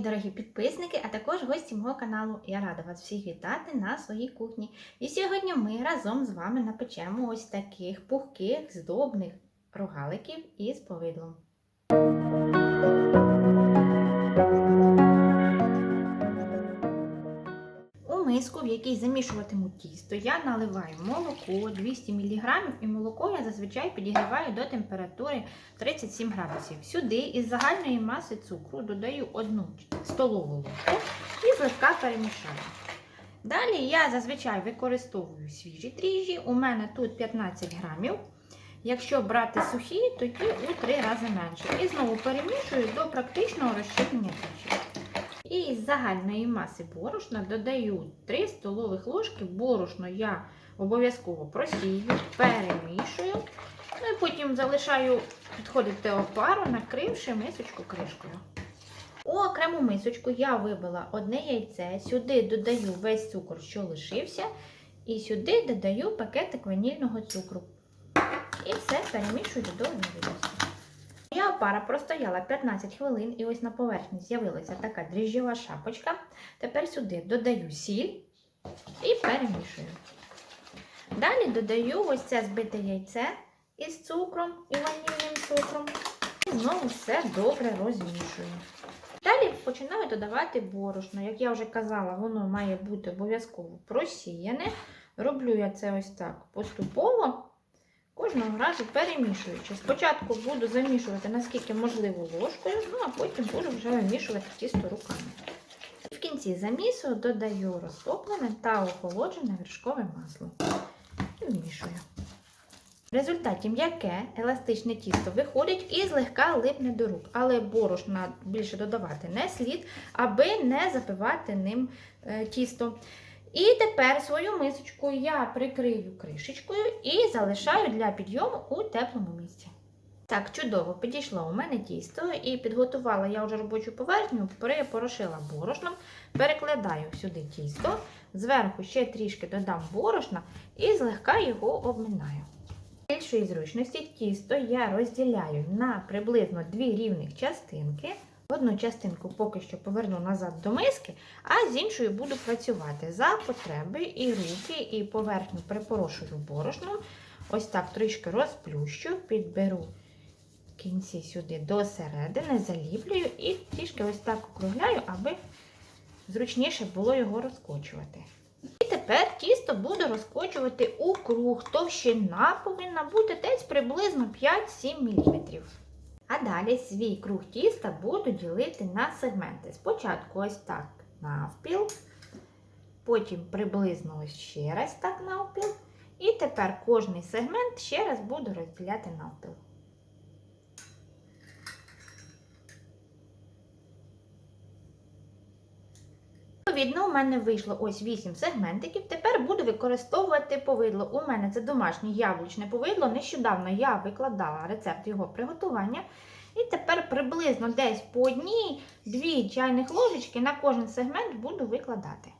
дорогі підписники, а також гості мого каналу. Я рада вас всіх вітати на своїй кухні. І сьогодні ми разом з вами напечемо ось таких пухких, здобних рогаликів із повидлом. Якій замішуватиму тісто, я наливаю молоко 200 мг і молоко я зазвичай підігріваю до температури 37 градусів. Сюди із загальної маси цукру додаю 1 столову ложку і злегка перемішаю. Далі я зазвичай використовую свіжі дріжджі. У мене тут 15 грамів. Якщо брати сухі, тоді у 3 рази менше. І знову перемішую до практичного розщеплення дріжджів. І з загальної маси борошна додаю 3 столових ложки. Борошно я обов'язково просію, перемішую. Ну і потім залишаю підходити опару, накривши мисочку кришкою. У окрему мисочку я вибила одне яйце, сюди додаю весь цукор, що лишився, і сюди додаю пакетик ванільного цукру. І все перемішую до однорідності. Моя опара простояла 15 хвилин, і ось на поверхні з'явилася така дріжджова шапочка. Тепер сюди додаю сіль і перемішую. Далі додаю ось це збите яйце із цукром і ванільним цукром. І знову все добре розмішую. Далі починаю додавати борошно. Як я вже казала, воно має бути обов'язково просіяне. Роблю я це ось так поступово. Кожного разу перемішуючи. Спочатку буду замішувати наскільки можливо ложкою, ну а потім буду вже вимішувати тісто руками. В кінці замісу додаю розтоплене та охолоджене вершкове масло. І вмішую. В результаті м'яке еластичне тісто виходить і злегка липне до рук, але борошна більше додавати не слід, аби не запивати ним е, тісто. І тепер свою мисочку я прикрию кришечкою і залишаю для підйому у теплому місці. Так, чудово підійшло у мене тісто і підготувала я вже робочу поверхню, перепорошила борошном, перекладаю сюди тісто, зверху ще трішки додам борошна і злегка його обминаю. Більшої зручності тісто я розділяю на приблизно дві рівних частинки. Одну частинку поки що поверну назад до миски, а з іншою буду працювати за потреби і руки, і поверхню припорошую борошном. Ось так трішки розплющу, підберу кінці сюди до середини, заліплюю і трішки ось так округляю, аби зручніше було його розкочувати. І тепер тісто буду розкочувати у круг. Товщина повинна бути десь приблизно 5-7 мм. А далі свій круг тіста буду ділити на сегменти. Спочатку ось так навпіл, потім приблизно ось ще раз так навпіл. І тепер кожний сегмент ще раз буду розділяти навпіл. Відповідно, у мене вийшло ось 8 сегментиків. Тепер буду використовувати повидло. У мене це домашнє яблучне повидло. Нещодавно я викладала рецепт його приготування. І тепер приблизно десь по одній-дві чайних ложечки на кожен сегмент буду викладати.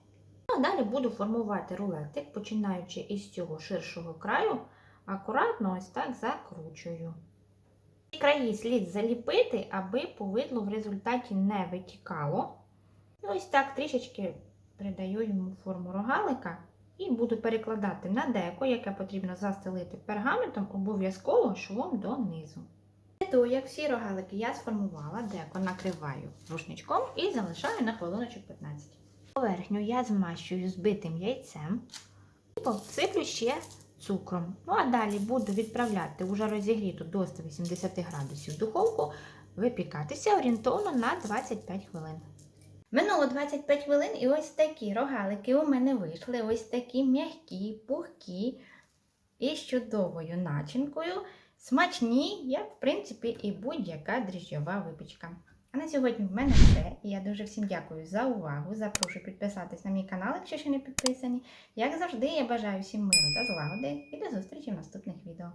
Ну, а далі буду формувати рулетик, починаючи із цього ширшого краю, акуратно ось так закручую. Ці краї слід заліпити, аби повидло в результаті не витікало. І ось так трішечки придаю йому форму рогалика і буду перекладати на деко, яке потрібно застелити пергаментом, обов'язково швом донизу. Того, як всі рогалики я сформувала, деко накриваю рушничком і залишаю на хвилиночок 15. Поверхню я змащую збитим яйцем і посиплю ще цукром. Ну а далі буду відправляти уже розігріту до 180 градусів духовку, випікатися орієнтовно на 25 хвилин. Минуло 25 хвилин і ось такі рогалики у мене вийшли. Ось такі м'які, пухкі і з чудовою начинкою. Смачні, як, в принципі, і будь-яка дріжджова випічка. А на сьогодні в мене все. І я дуже всім дякую за увагу. Запрошую підписатись на мій канал, якщо ще не підписані. Як завжди, я бажаю всім миру та злагоди і до зустрічі в наступних відео.